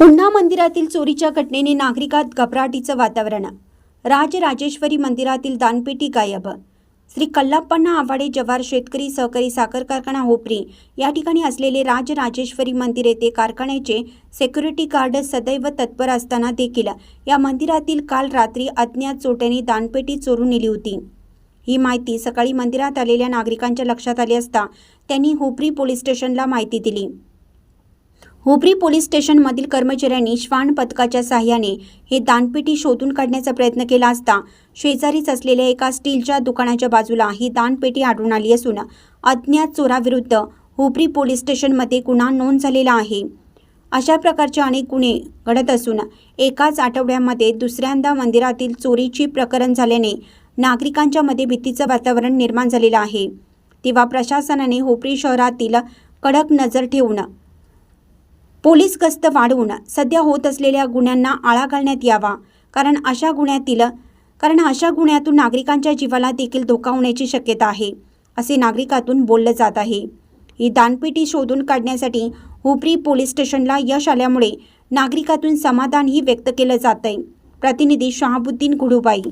पुन्हा मंदिरातील चोरीच्या घटनेने नागरिकात घबराटीचं वातावरण. राजराजेश्वरी मंदिरातील दानपेटी गायब. श्री कल्लाप्पण्णा आवाडे जवार शेतकरी सहकारी साखर कारखाना होपरी या ठिकाणी असलेले राजराजेश्वरी मंदिर येथे कारखान्याचे सेक्युरिटी गार्ड सदैव तत्पर असताना देखील या मंदिरातील काल रात्री अज्ञात चोट्याने दानपेटी चोरून नेली होती. ही माहिती सकाळी मंदिरात आलेल्या नागरिकांच्या लक्षात आली असता त्यांनी होपरी पोलीस स्टेशनला माहिती दिली. हुबरी पोलीस स्टेशनमधील कर्मचाऱ्यांनी श्वान पथकाच्या साह्याने हे दानपेटी शोधून काढण्याचा प्रयत्न केला असता शेजारीच असलेल्या एका स्टीलच्या दुकानाच्या बाजूला ही दानपेटी आढळून आली असून अज्ञात चोराविरुद्ध हुबरी पोलीस स्टेशनमध्ये गुन्हा नोंद झालेला आहे. अशा प्रकारचे अनेक गुन्हे घडत असून एकाच आठवड्यामध्ये दुसऱ्यांदा मंदिरातील चोरीची प्रकरण झाल्याने नागरिकांच्या मध्ये भीतीचं वातावरण निर्माण झालेलं आहे. तेव्हा प्रशासनाने होपरी शहरातील कडक नजर ठेवून पोलीस गस्त वाढवून सध्या होत असलेल्या गुन्ह्यांना आळा घालण्यात यावा. कारण अशा गुन्ह्यातील कारण अशा गुन्ह्यातून नागरिकांच्या जीवाला देखील धोका होण्याची शक्यता आहे असे नागरिकातून बोललं जात आहे. ही दानपेटी शोधून काढण्यासाठी हुपरी पोलीस स्टेशनला यश आल्यामुळे नागरिकातून समाधानही व्यक्त केलं जात आहे प्रतिनिधी शहाबुद्दीन गुडुबाई